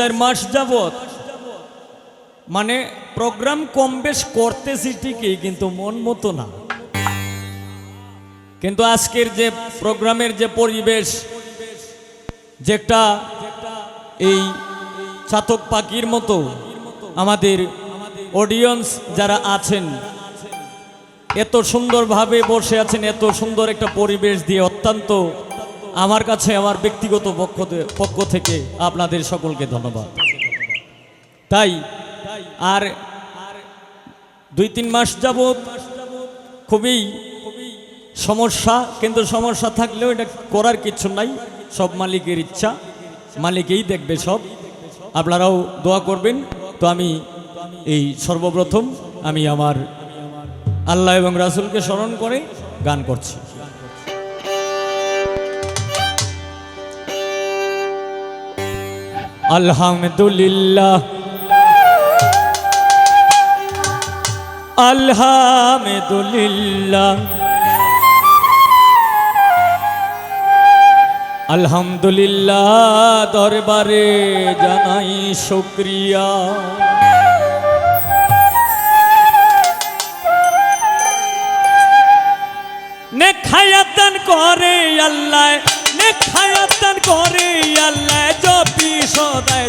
চার মাস যাবত মানে প্রোগ্রাম কম বেশ করতেছি ঠিকই, কিন্তু মন মতো না। কিন্তু আজকের যে প্রোগ্রামের যে পরিবেশ, যে একটা এই ছাতক পাখির মতো আমাদের অডিয়েন্স যারা আছেন, এত সুন্দরভাবে বসে আছেন, এত সুন্দর একটা পরিবেশ দিয়ে অত্যন্ত আমার কাছে, আমার ব্যক্তিগত পক্ষ পক্ষ থেকে আপনাদের সকলকে ধন্যবাদ। তাই, আর দুই তিন মাস যাবৎ খুবই সমস্যা, কিন্তু সমস্যা থাকলেও এটা করার কিছু নাই, সব মালিকের ইচ্ছা, মালিকেই দেখবে সব। আপনারাও দোয়া করবেন, তো আমি এই সর্বপ্রথম আমি আমার আল্লাহ এবং রাসূলকে স্মরণ করে গান করছি। আলহামদুলিল্লাহ। আলহামদুলিল্লাহ। আলহামদুলিল্লাহ দরবারে জানাই শুক্রিয়া। নেখায়াতন করে আল্লাহ। সদায়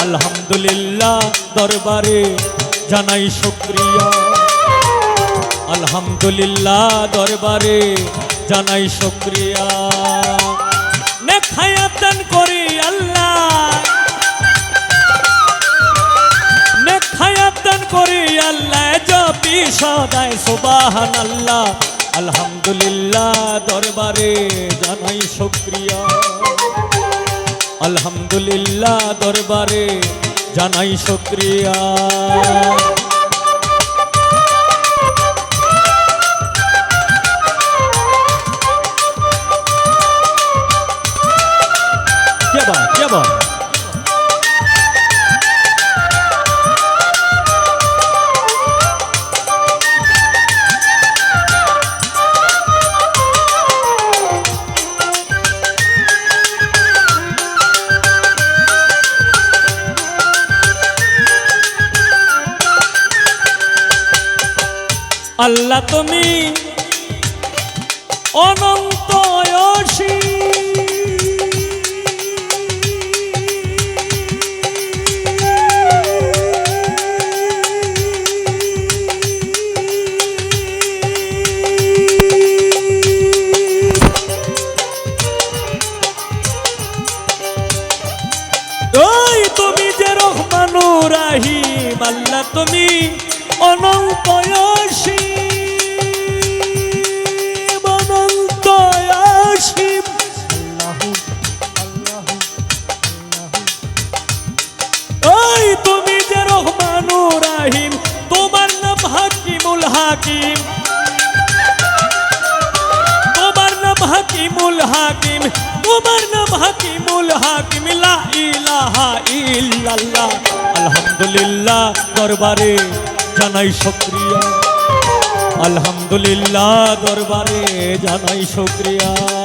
আলহামদুলিল্লাহ, দরবারে জানাই শুক্রিয়া। আলহামদুলিল্লাহ, দরবারে জানাই শুক্রিয়া। করি আল্লাহ। নেখায়াতন করি আল্লাহ, জপি সদায় সুবাহান আল্লাহ আলহামদুলিল্লাহ দরবারে জানাই শুক্রিয়া। আলহামদুলিল্লাহ দরবারে জানাই শুক্রিয়া। কে বা আল্লাহ তুমি অনন্ত তুমি যে রহমানুর রাহিম আল্লাহ তুমি অনন্ত রাহিম, তোমার নাম হাকিমুল হাকিম। তোমার নাম হাকিমুল হাকিম, তোমার নাম হাকিমুল হাকিম, লা ইলাহা ইল্লাল্লাহ। আলহামদুলিল্লাহ দরবারে জানাই শুকরিয়া। আলহামদুলিল্লাহ দরবারে জানাই শুকরিয়া।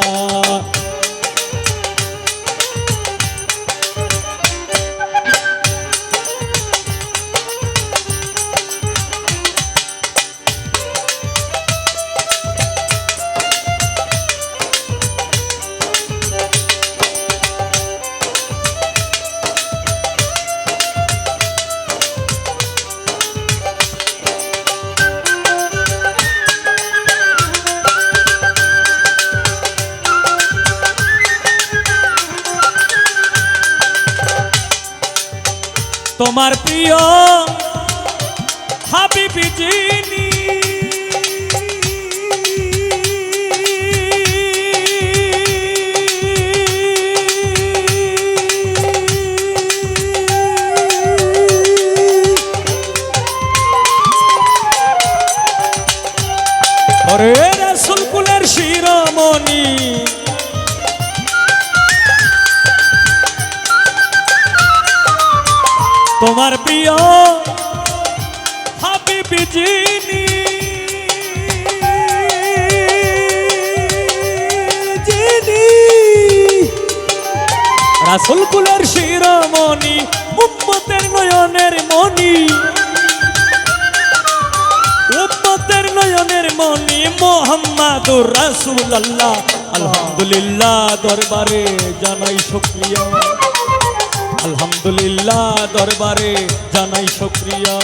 তোমার প্রিয় হাবিবি যিনি। শিরোমণি হাবিবি যিনি যিনি রাসুল কুলের শিরোমণি, উম্মতের নয়নের মণি, উম্মতের নয়নের মণি মোহাম্মদুর রাসূলুল্লাহ। আলহামদুলিল্লাহ দরবারে জানাই শুকরিয়া। আলহামদুলিল্লাহ দরবারে জানাই শুকরিয়া।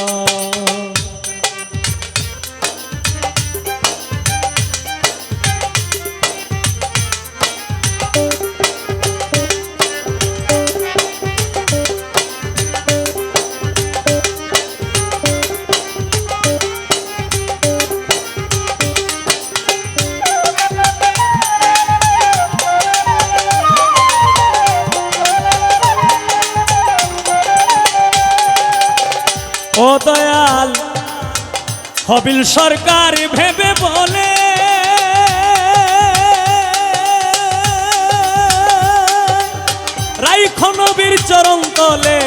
ও দয়াল হবিল সরকার ভেবে বলে। রাইখ চরণ তলে।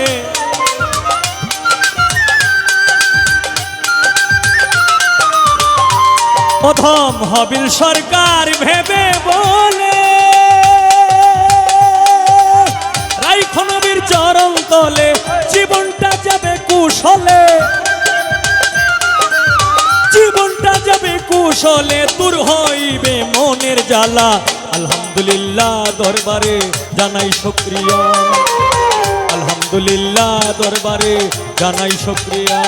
প্রথম হবিল সরকার ভেবে বলে। তলে জীবনটা যাবে কুশলে। জীবনটা যাবে কুশলে, দূর হইবে মনের জ্বালা। আলহামদুলিল্লাহ দরবারে জানাই শুক্রিয়া আলহামদুলিল্লাহ দরবারে জানাই শুক্রিয়া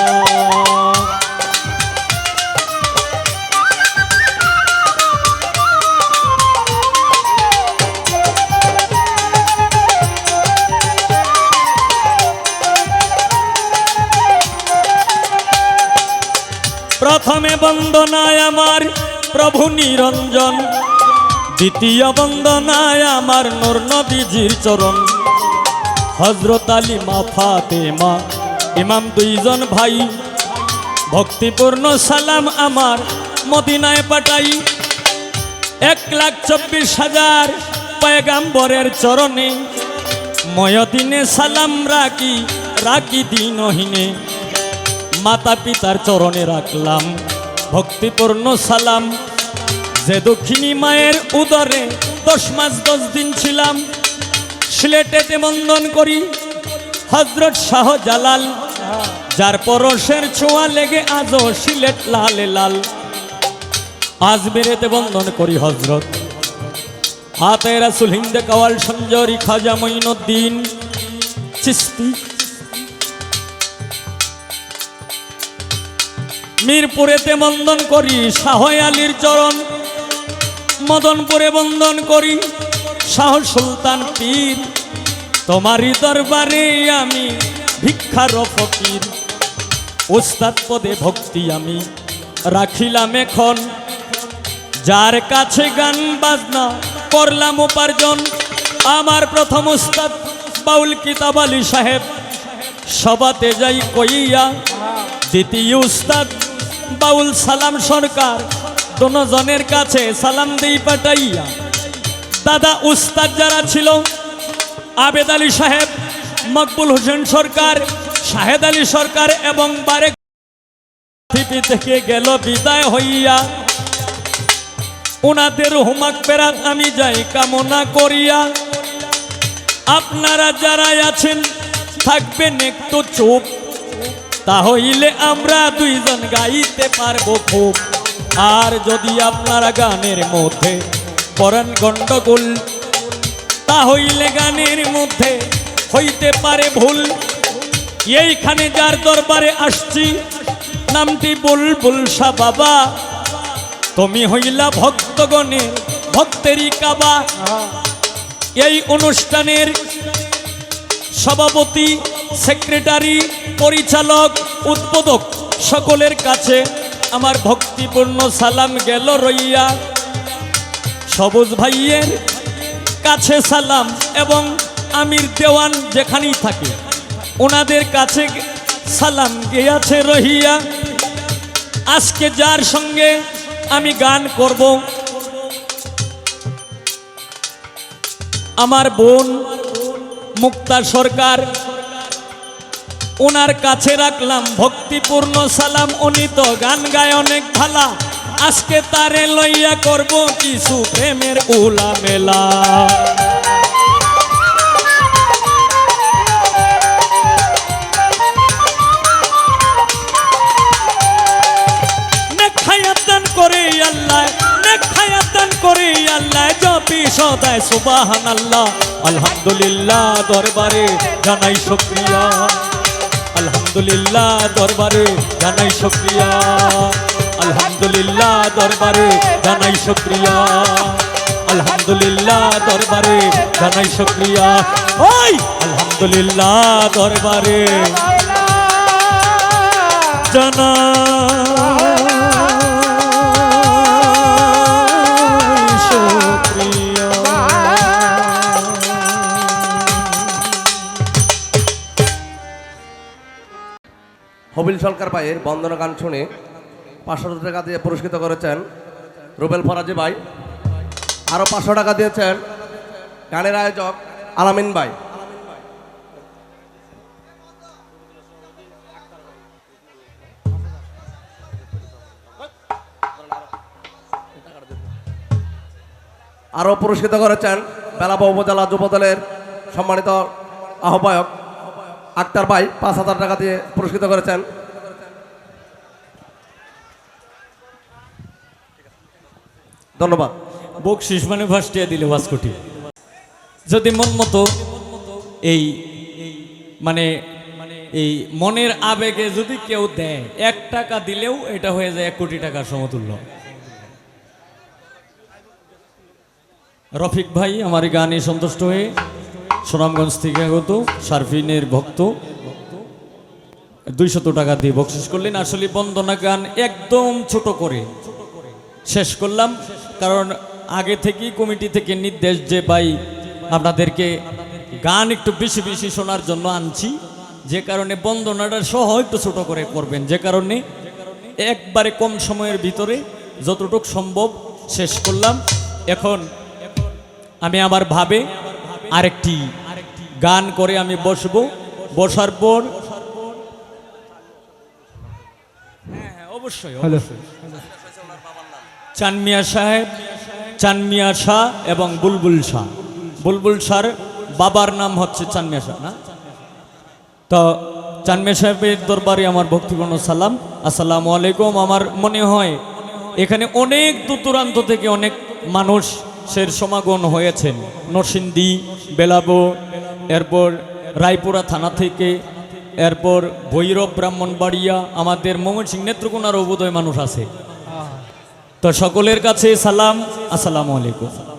প্রথমে বন্দনায় আমার প্রভু নিরঞ্জন, দ্বিতীয় বন্দনায় আমার নূর নবীজির চরণ। হজরত আলী, মা ফাতেমা, ইমাম দুইজন ভাই, ভক্তিপূর্ণ সালাম আমার মদিনায় পাঠাই। এক লাখ চব্বিশ হাজার পয়গাম্বরের চরণে, ময়দিনে সালাম রাখি রাখি দিনহীনে। মাতা পিতার চরণে রাখলাম। ভক্তিপূর্ণ সালাম। যে দক্ষিণী মায়ের উদরে দশ মাস দশ দিন ছিলাম সিলেটেতে বন্দন করি হজরত শাহ জালাল, যার পরশের ছোঁয়া লেগে আজও সিলেট লালে লাল। আজ বেরেতে বন্দন করি হজরত। হাতে রাসুল হিন্দে কাওয়াল সঞ্জরি খাজা মঈনুদ্দিন, চিস্তি মিরপুরেতে বন্দন করি শাহ আলীর চরণ। মদনপুরে বন্দন করি, শাহ সুলতান পীর। তোমারই দরবারে আমি ভিক্ষার ফকির। উস্তাদ পদে ভক্তি আমি রাখিলাম এখন। যার কাছে গান, বাজনা করলাম উপার্জন, আমার প্রথম উস্তাদ বাউল কিতাব আলী সাহেব। সবাতে যাই কইয়া, দ্বিতীয় উস্তাদ বাউল সালাম সরকার দোনজনের কাছে সালাম দিই পাঠাইয়া। দাদা উস্তাদ যারা ছিল, আবেদ আলী সাহেব, মকবুল হোসেন সরকার, শাহেদ আলী সরকার এবং বারেক পৃথিবী থেকে গেল বিদায় হইয়া। ওনাদের হোমাক পেরাত আমি যাই কামনা করিয়া। আপনারা যারা আছেন, থাকবেন একটু চুপ। তাহলে আমরা দুইজন গাইতে পারব খুব। আর যদি আপনারা গানের মধ্যে করেন গন্ডগোল তাহলে গানের মধ্যে হইতে পারে ভুল। এইখানে যার দরবারে আসছি, নামটি বুলবুল শাহ বাবা। তুমি হইলা ভক্তগণের, ভক্তেরই কাবা। এই অনুষ্ঠানের সভাপতি সেক্রেটারি, পরিচালক উদ্বোধক সকলের কাছে আমার ভক্তিপূর্ণ সালাম গেল রইয়া। সবুজ ভাইয়ের কাছে সালাম এবং আমির দেওয়ান যেখানেই থাকে, ওনাদের কাছে সালাম গিয়াছে রহিয়া। আজকে যার সঙ্গে আমি গান করব, আমার বোন মুক্তা সরকার ওনার কাছে রাখলাম ভক্তিপূর্ণ সালাম। উনি তো গান গায় অনেক ভালা। আজকে তারে লইয়া করব কিছু প্রেমের উলা মেলা করে করে সদায় সুবাহান আল্লাহ আলহামদুলিল্লাহ দরবারে জানাই শুক্রিয়া। আলহামদুলিল্লাহ দরবারে জানাই শুক্রিয়া। আলহামদুলিল্লাহ দরবারে জানাই শুক্রিয়া। আলহামদুলিল্লাহ দরবারে জানাই শুক্রিয়া। ওই আলহামদুলিল্লাহ দরবারে জানাই। হবিল সরকার ভাইয়ের বন্দনা গান শুনে পাঁচশো টাকা দিয়ে পুরস্কৃত করেছেন রুবেল ফরাজি ভাই। আরও পাঁচশো টাকা দিয়েছেন গানের আয়োজক আলামিন ভাই। আরও পুরস্কৃত করেছেন বেলাবা উপজেলা যুবদলের সম্মানিত আহ্বায়ক আক্তার ভাই, পাঁচ হাজার টাকা দিয়ে পুরস্কৃত করেছেন ধন্যবাদ। বকশিস মানে ফার্স্টিয়া দিলে পাঁচ যদি মন মতো এই মানে এই মনের আবেগে যদি কেউ দেয়, এক টাকা দিলেও এটা হয়ে যায় এক কোটি টাকার সমতুল্য। রফিক ভাই, আমার গানে সন্তুষ্ট হয়ে সুনামগঞ্জ থেকে আগত সার্ফিনের ভক্ত। দুইশত টাকা দিয়ে বকশিস করলেন। আসলে বন্দনা গান একদম ছোট করে শেষ করলাম। কারণ আগে থেকেই কমিটি থেকে নির্দেশ যে ভাই আপনাদেরকে গান একটু বেশি বেশি শোনার জন্য আনছি। যে কারণে বন্দনাটা সহ একটু ছোট করে করবেন। যে কারণে একবারে কম সময়ের ভিতরে যতটুক সম্ভব শেষ করলাম। এখন আমি আমার ভাবে আরেকটি গান করে আমি বসবো। বসার পর হ্যাঁ হ্যাঁ অবশ্যই অবশ্যই। চানমিয়া সাহেব, চানমিয়া শাহ এবং বুলবুল শাহ। বুলবুল শাহর বাবার নাম হচ্ছে চানমিয়া শাহ, না? তো চানমিয়া সাহেবের দরবারে আমার ভক্তিপূর্ণ সালাম। আসসালামু আলাইকুম। আমার মনে হয় এখানে অনেক দূর দূরান্ত থেকে অনেক মানুষের সমাগম হয়েছেন নরসিংদী, বেলাবো, এরপর রায়পুরা থানা থেকে, এরপর ভৈরব, ব্রাহ্মণবাড়িয়া, আমাদের ময়মনসিং নেত্রকোনারও বোধহয় মানুষ আছে। তো সকলের কাছে সালাম আসসালামু আলাইকুম।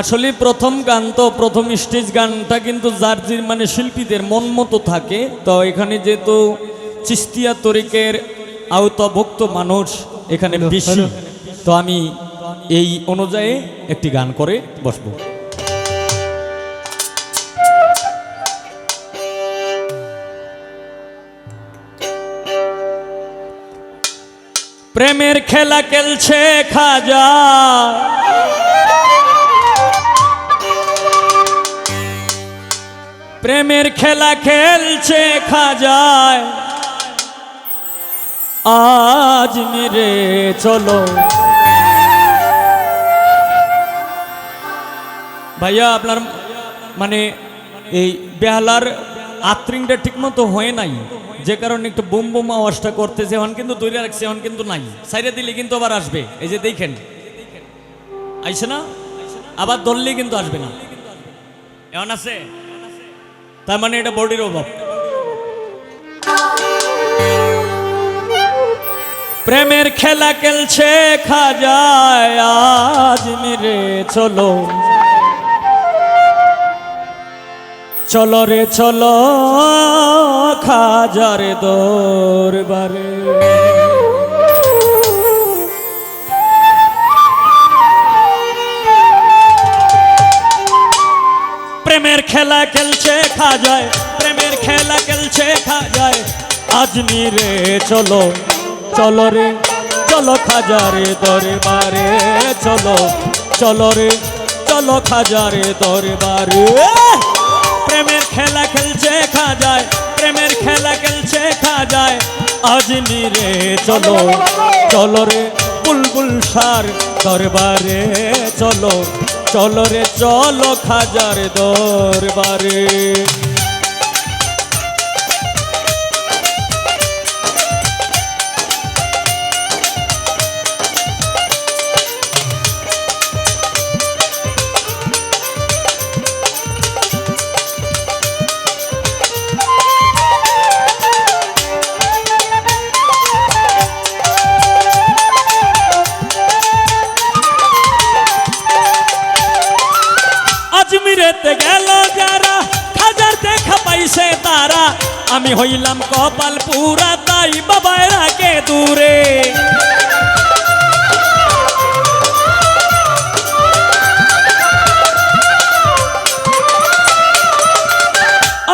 আসলে প্রথম গান তো প্রথম স্টেজ গানটা কিন্তু যার যে মানে শিল্পীদের মন মতো থাকে। তো এখানে যেহেতু চিস্তিয়া তরিকের আওতাভুক্ত মানুষ এখানে বেশি। তো আমি এই অনুযায়ী একটি গান করে বসবো। প্রেমের খেলা খেলছে খাজা। প্রেমের খেলা খেলছে খাজায় আজ মেরে চলো। ভাইয়া, আপনার মানে এই বেহালার আত্রিংটা ঠিক মতো হয় নাই। যে কারণে একটু বুম বুম আওয়াজটা করতেছে, এখন কিন্তু তৈরি রাখছে, এখন কিন্তু নাই। সাইডে দিলে কিন্তু আবার আসবে। এই যে দেখেন। আইসে না? আবার ধরলেই কিন্তু আসবে না। এমন আছে? তার মানে এটা বডির অভাব। প্রেমের খেলা খেলছে খাজায় আজ চলো। চলো রে চলো খাজারে দরবারে। প্রেমের খেলা খেলছে, খা যায়। প্রেমের খেলা খেলছে খাজায় আজমিরে চলো চলো রে, চলো খাজারে দরবারে, চলো চলো রে, চলো খাজারে দরবারে। প্রেমের খেলা খেলছে, খা যায়। প্রেমের খেলা খেলছে খাজায় আজমিরে চলো চলো রে, বুলবুল সার দরবারে, চলো। চলো রে চলো খাজার দরবারে। আমি হইলাম কপাল পুরা তাই বাবায় রাখে দূরে?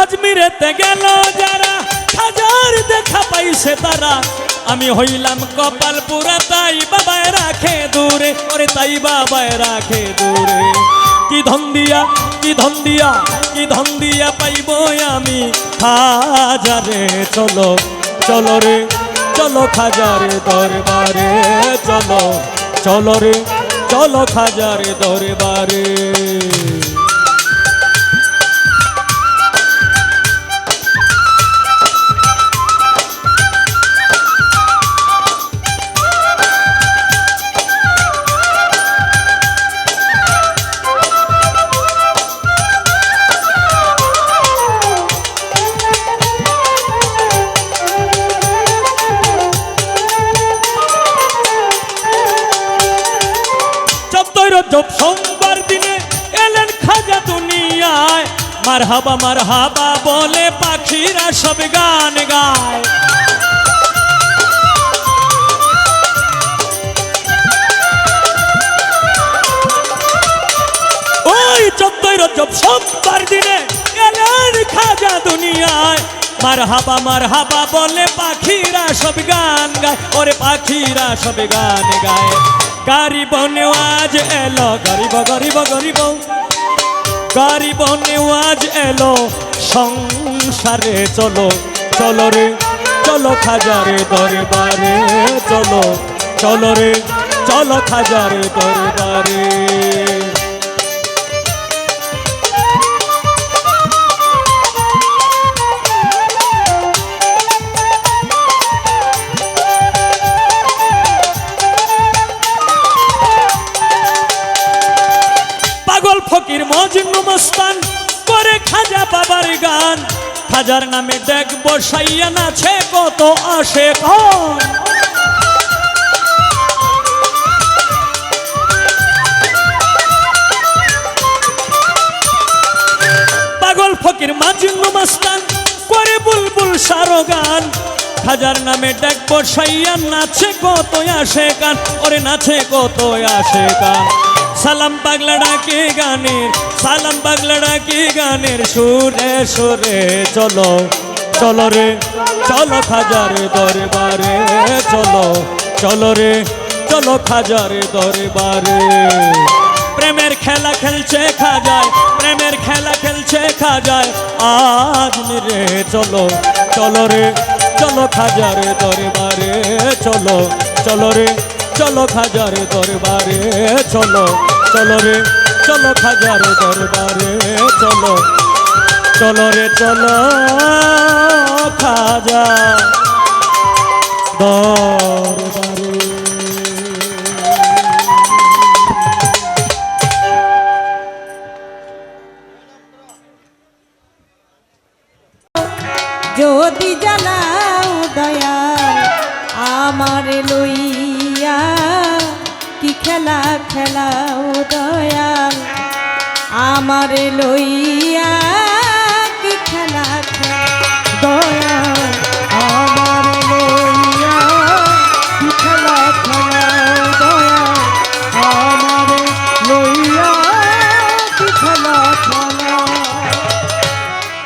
আজমিরেতে গেল যারা, হাজার দেখা পাইছে তারা। আমি হইলাম কপাল পুরা তাই বাবায় রাখে দূরে? ওরে তাই বাবায় রাখে দূরে? কি ধন দিয়া, কি ধন দিয়া, কি ধন দিয়া পাইব আমি? হাজারে চলো চলো রে চলো খাজারে দরবারে চলো চলো রে চলো খাজারে দরবারে। মার হাবা মার হাবা বলে পাখিরা সব গান গায়। ওই চোদ্দই রজব সোমবার দিনে এলেন খাজা দুনিয়ায়। মার হাবা মার হাবা বলে পাখিরা সব গান গায়। ওরে পাখিরা সব গান গায়। গারিব নেওয়াজ এলো, গরিব গরিব গরিব। গরিব আজ এলো, সংসারে চলো চলো রে, চলো খাজারে দরবারে চলো চলো রে, চলো খাজারে দরবারে। মস্তান করে খাজা বাবার গান। খাজার নামে দেখ বসাইয়া নাছে কত আসে কন পাগল ফকির মাজনু মস্তান করে বুলবুল সারো গান খাজার নামে ডাক বসাইয়া নাচে কত আসে গান। ওরে নাচে কত আসে গান। সালাম পাগলা ডাকে গানের সালাম পাগলা ডাকে গানের সুরে সুরে, চলো চলো রে, চলো খাজার দরবারে, চলো চলো রে, চলো খাজার দরবারে। প্রেমের খেলা খেলছে খাজায়, প্রেমের খেলা খেলছে খাজায়, আজ রে, চলো চলো রে, চলো খাজারে দরবারে, চলো চলো রে, চলো খাজারে দরবারে, চলো চলো রে। চলো খাজারে দরবারে, চলো। চলো রে, চলো খাজা দরবারে। যদি জ্বালাও দয়াল, আমার লইয়া কি খেলা দয়াল আমার লইয়া খেলা দয়াল আমার খেলাও আমার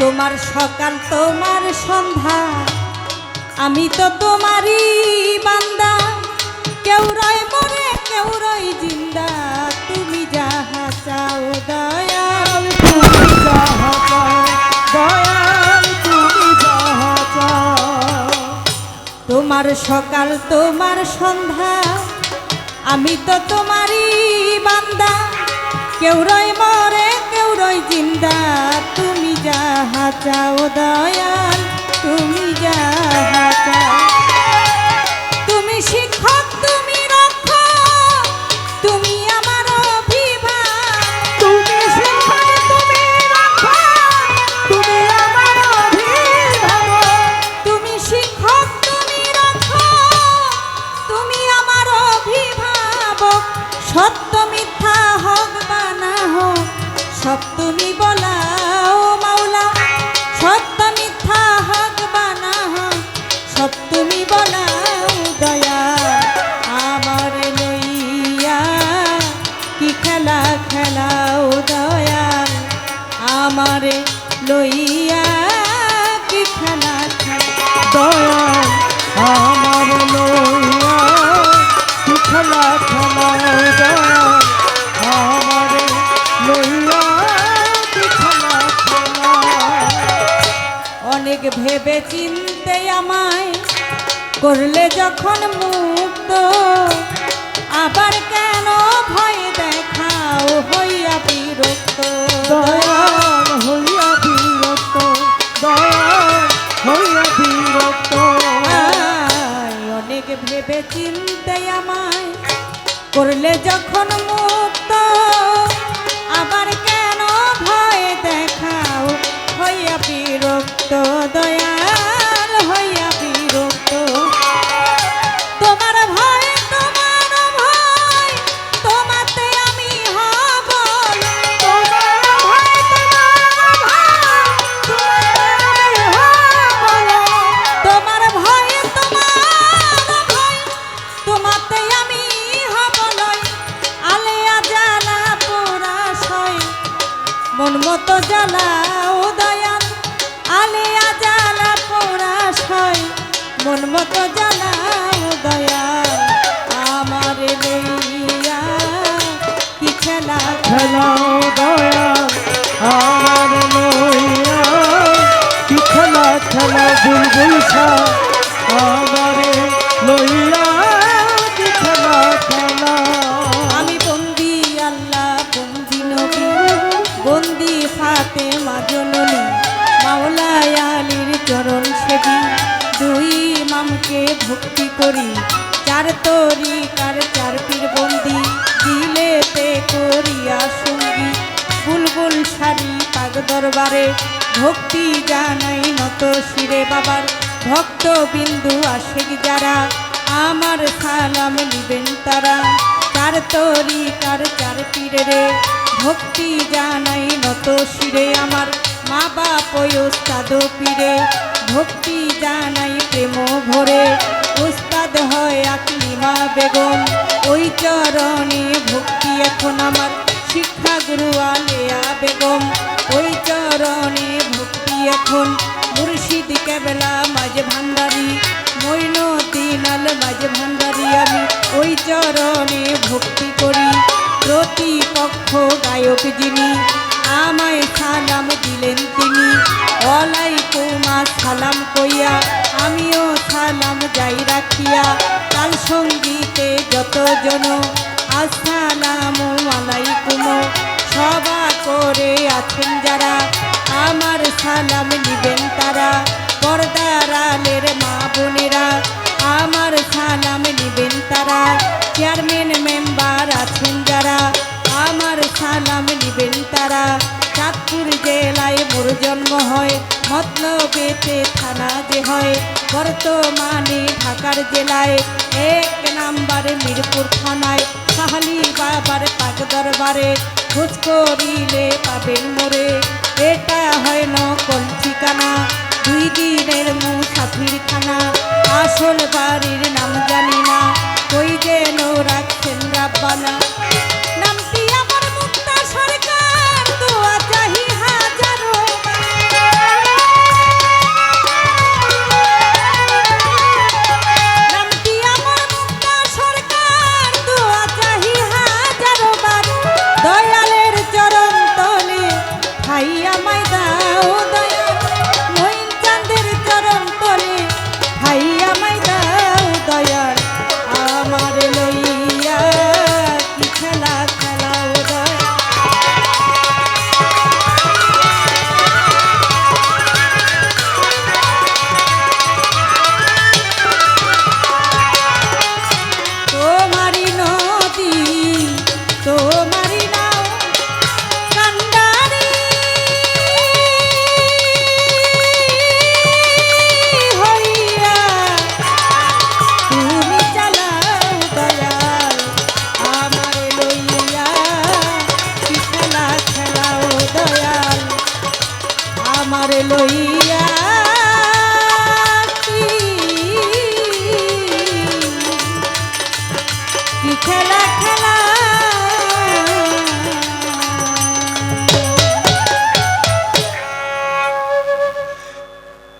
তোমার সকাল তোমার সন্ধ্যা আমি তো তোমার সকাল, তোমার সন্ধ্যা। আমি তো তোমারই বান্দা। কেউ রয় মরে, কেউ রয় জিন্দা। তুমি যাহা চাও দয়াল ভেবে চিনতে আমায় করলে যখন মুক্ত আবার কেন ভয় দেখাও হইয়া বিরক্ত? দয়াল হইয়া বিরক্ত দয়াল হইয়া বিরক্ত। আয়, অনেক ভেবে চিনতে আমায় করলে যখন মুক্ত ভক্তি করি, চার তরি কার চার পীর বন্দি, দিলেতে করিয়া সঙ্গী, বুলবুল শাড়ি পাগ দরবারে, ভক্তি জানাই নত শিরে বাবার ভক্ত বিন্দু আশেক যারা, আমার সালাম নিবেন তারা, চার তরি কার চার পীরে রে ভক্তি জানাই নত শিরে আমার, মা বাপ ওস্তাদ পীরে, ভক্তি জানাই প্রেম ভরে উস্তাদ হয় আকলিমা বেগম। ওই চরণে ভক্তি এখন আমার, শিক্ষা গুরু আলেয়া বেগম। ওই চরণে ভক্তি এখন, মুর্শিদ কেবলা মাঝে ভান্ডারি। মৈন দিনাল মাঝে ভান্ডারি আমি, ওই চরণে ভক্তি করি। প্রতিপক্ষ গায়ক যিনি, আমায় সালাম দিলেন তিনি। ওয়ালাইকুমা সালাম কইয়া, আমিও যাই রাখিয়া কাল সঙ্গীতে যতজন, আসসালামু আলাইকুম। সভা করে আছেন যারা, আমার সালাম নিবেন তারা। পর্দার আলের মা বোনেরা, আমার সালাম নিবেন তারা। চেয়ারম্যান মেম্বার আছেন যারা, আমার সালাম নিবেন তারা। চাঁদপুর জেলায় মোর জন্ম হয়, মতলবেতে থানা যে হয়। বর্তমানে ঢাকার জেলায়, এক নাম্বার মিরপুর থানায়। সাহালি বাবার পাক দরবারে খোঁজ করিলে পাবেন মোরে। এটা হয় নকল ঠিকানা, দুই দিনের মুসাফির খানা আসল বাড়ির নাম জানি না, কই যেন রাখছেন রাব্বানা।